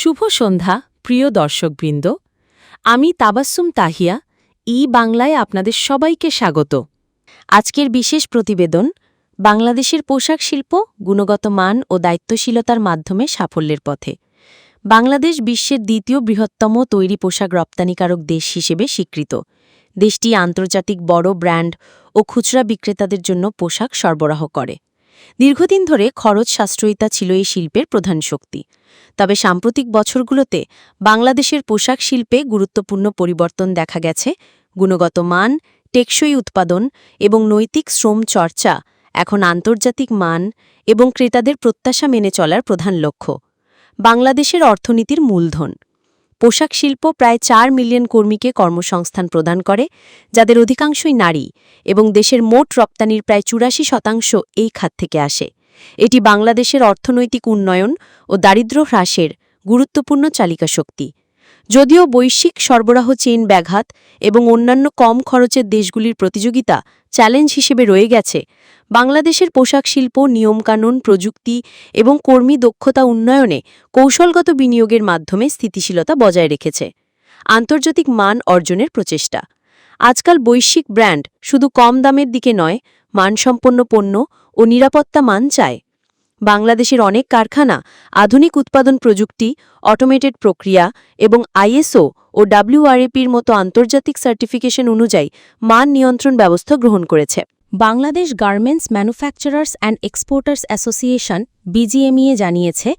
শুভ সন্ধ্যা, প্রিয় দর্শকবৃন্দ। আমি তাবাস্সুম তাহিয়া, ই বাংলায় আপনাদের সবাইকে স্বাগত। আজকের বিশেষ প্রতিবেদন, বাংলাদেশের পোশাক শিল্প, গুণগত মান ও দায়িত্বশীলতার মাধ্যমে সাফল্যের পথে। বাংলাদেশ বিশ্বের দ্বিতীয় বৃহত্তম তৈরি পোশাক রপ্তানিকারক দেশ হিসেবে স্বীকৃত। দেশটি আন্তর্জাতিক বড় ব্র্যান্ড ও খুচরা বিক্রেতাদের জন্য পোশাক সরবরাহ করে। দীর্ঘদিন ধরে খরচ সাশ্রয়িতা ছিল এই শিল্পের প্রধান শক্তি। তবে সাম্প্রতিক বছরগুলোতে বাংলাদেশের পোশাক শিল্পে গুরুত্বপূর্ণ পরিবর্তন দেখা গেছে। গুণগত মান, টেকসই উৎপাদন এবং নৈতিক শ্রম চর্চা এখন আন্তর্জাতিক মান এবং ক্রেতাদের প্রত্যাশা মেনে চলার প্রধান লক্ষ্য। বাংলাদেশের অর্থনীতির মূলধন। পোশাক শিল্প প্রায় চার মিলিয়ন কর্মীকে কর্মসংস্থান প্রদান করে, যাদের অধিকাংশই নারী এবং দেশের মোট রপ্তানির প্রায় চুরাশি শতাংশ এই খাত থেকে আসে। এটি বাংলাদেশের অর্থনৈতিক উন্নয়ন ও দারিদ্র হ্রাসের গুরুত্বপূর্ণ চালিকা শক্তি যদিও বৈশ্বিক সরবরাহ চেইন ব্যাঘাত এবং অন্যান্য কম খরচের দেশগুলির প্রতিযোগিতা চ্যালেঞ্জ হিসেবে রয়ে গেছে, বাংলাদেশের পোশাক শিল্প, নিয়মকানুন, প্রযুক্তি এবং কর্মী দক্ষতা উন্নয়নে কৌশলগত বিনিয়োগের মাধ্যমে স্থিতিশীলতা বজায় রেখেছে, আন্তর্জাতিক মান অর্জনের প্রচেষ্টা। আজকাল বৈশ্বিক ব্র্যান্ড শুধু কম দামের দিকে নয়, মানসম্পন্ন পণ্য ও নিরাপত্তা মান চায়। বাংলাদেশের অনেক কারখানা, আধুনিক উৎপাদন প্রযুক্তি অটোমেটেড প্রক্রিয়া এবং আইএসও ও ডাব্লিউআরএপির মতো আন্তর্জাতিক সার্টিফিকেশন অনুযায়ী মান নিয়ন্ত্রণ ব্যবস্থা গ্রহণ করেছে। Bangladesh garments manufacturers and exporters association BGMEA জানিয়েছে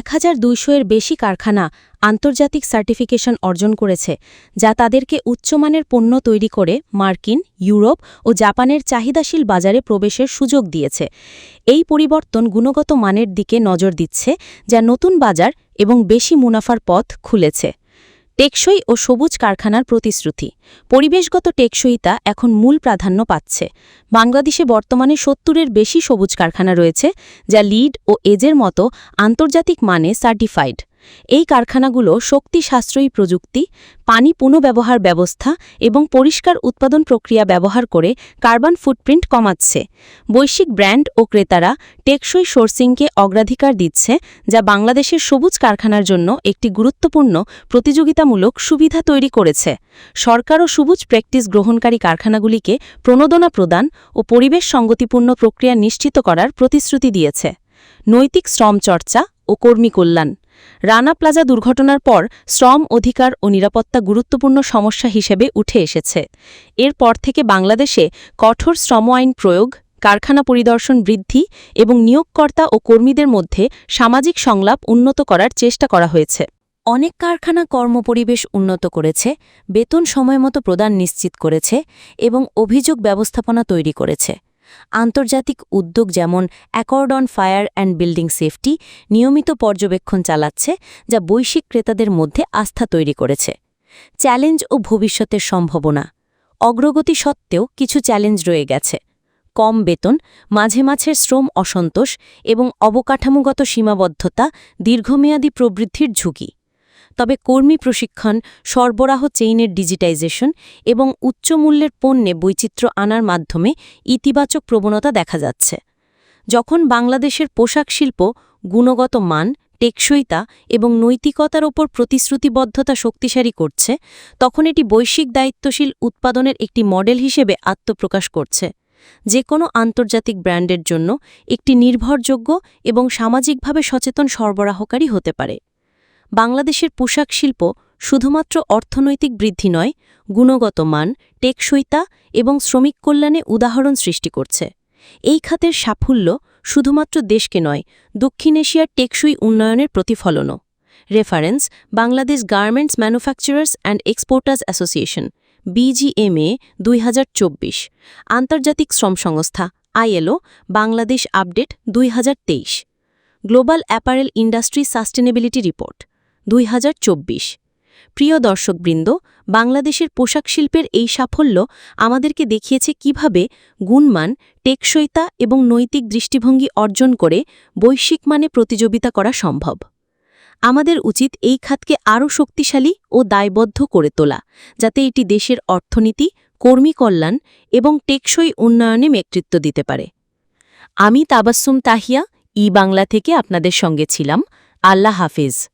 এক হাজার দুইশো এর বেশি কারখানা আন্তর্জাতিক সার্টিফিকেশন অর্জন করেছে, যা তাদেরকে উচ্চমানের পণ্য তৈরি করে মার্কিন, ইউরোপ ও জাপানের চাহিদাশীল বাজারে প্রবেশের সুযোগ দিয়েছে। এই পরিবর্তন গুণগত মানের দিকে নজর দিচ্ছে, যা নতুন বাজার এবং বেশি মুনাফার পথ খুলেছে। টেকসই ও সবুজ কারখানার প্রতিশ্রুতি। পরিবেশগত টেকসইতা এখন মূল প্রাধান্য পাচ্ছে। বাংলাদেশে বর্তমানে সত্তরের বেশি সবুজ কারখানা রয়েছে, যা লিড ও এজের মতো আন্তর্জাতিক মানে সার্টিফাইড এই কারখানাগুলো শক্তি সাশ্রয়ী প্রযুক্তি, পানি পুনঃব্যবহার ব্যবস্থা এবং পরিষ্কার উৎপাদন প্রক্রিয়া ব্যবহার করে কার্বন ফুটপ্রিন্ট কমাচ্ছে। বৈশ্বিক ব্র্যান্ড ও ক্রেতারা টেকসই সোর্সিংকে অগ্রাধিকার দিচ্ছে, যা বাংলাদেশের সবুজ কারখানার জন্য একটি গুরুত্বপূর্ণ, প্রতিযোগিতামূলক সুবিধা তৈরি করেছে। সরকার ও সবুজ প্র্যাকটিস গ্রহণকারী কারখানাগুলিকে প্রণোদনা প্রদান ও পরিবেশ সঙ্গতিপূর্ণ প্রক্রিয়া নিশ্চিত করার প্রতিশ্রুতি দিয়েছে। নৈতিক শ্রম চর্চা ও কর্মী কল্যাণ রানা প্লাজা দুর্ঘটনার পর শ্রম অধিকার ও নিরাপত্তা গুরুত্বপূর্ণ সমস্যা হিসেবে উঠে এসেছে। এরপর থেকে বাংলাদেশে কঠোর শ্রম আইন প্রয়োগ, কারখানা পরিদর্শন বৃদ্ধি এবং নিয়োগকর্তা ও কর্মীদের মধ্যে সামাজিক সংলাপ উন্নত করার চেষ্টা করা হয়েছে। অনেক কারখানা কর্মপরিবেশ উন্নত করেছে, বেতন সময়মতো প্রদান নিশ্চিত করেছে এবং অভিযোগ ব্যবস্থাপনা তৈরি করেছে। আন্তর্জাতিক উদ্যোগ যেমন accord on fire and building safety নিয়মিত পর্যবেক্ষণ চালাচ্ছে, যা বৈশ্বিক ক্রেতাদের মধ্যে আস্থা তৈরি করেছে। চ্যালেঞ্জ ও ভবিষ্যতের সম্ভাবনা। অগ্রগতি সত্ত্বেও কিছু চ্যালেঞ্জ রয়ে গেছে। কম বেতন, মাঝে মাঝের শ্রম অসন্তোষ এবং অবকাঠামোগত সীমাবদ্ধতা, দীর্ঘমেয়াদী প্রবৃদ্ধির ঝুঁকি। তবে কর্মী প্রশিক্ষণ, সরবরাহ চেইনের ডিজিটাইজেশন এবং উচ্চমূল্যের পণ্যে বৈচিত্র্য আনার মাধ্যমে ইতিবাচক প্রবণতা দেখা যাচ্ছে। যখন বাংলাদেশের পোশাক শিল্প গুণগত মান, টেকসইতা এবং নৈতিকতার ওপর প্রতিশ্রুতিবদ্ধতা শক্তিশালী করছে, তখন এটি বৈশ্বিক দায়িত্বশীল উৎপাদনের একটি মডেল হিসেবে আত্মপ্রকাশ করছে। যে কোনো আন্তর্জাতিক ব্র্যান্ডের জন্য একটি নির্ভরযোগ্য এবং সামাজিকভাবে সচেতন সরবরাহকারী হতে পারে। বাংলাদেশের পোশাক শিল্প শুধুমাত্র অর্থনৈতিক বৃদ্ধি নয়, গুণগত মান, টেকসইতা এবং শ্রমিক কল্যাণে উদাহরণ সৃষ্টি করছে। এই খাতের সাফল্য শুধুমাত্র দেশকে নয়, দক্ষিণ এশিয়ার টেকসই উন্নয়নের প্রতিফলনও। Reference, Bangladesh garments manufacturers and exporters association, BGMEA, দুই হাজার চব্বিশ। আন্তর্জাতিক শ্রম সংস্থা, আইএলও, বাংলাদেশ আপডেট, দুই হাজার তেইশ। Global apparel industry sustainability report. দুই হাজার চব্বিশ। প্রিয় দর্শকবৃন্দ, বাংলাদেশের পোশাক শিল্পের এই সাফল্য আমাদেরকে দেখিয়েছে কীভাবে গুণমান, টেকসইতা এবং নৈতিক দৃষ্টিভঙ্গি অর্জন করে বৈশ্বিক মানে প্রতিযোগিতা করা সম্ভব। আমাদের উচিত এই খাতকে আরও শক্তিশালী ও দায়বদ্ধ করে তোলা, যাতে এটি দেশের অর্থনীতি, কর্মী কল্যাণ এবং টেকসই উন্নয়নে নেতৃত্ব দিতে পারে। আমি তাবাস্সুম তাহিয়া, ই বাংলা থেকে আপনাদের সঙ্গে ছিলাম। আল্লাহ হাফিজ।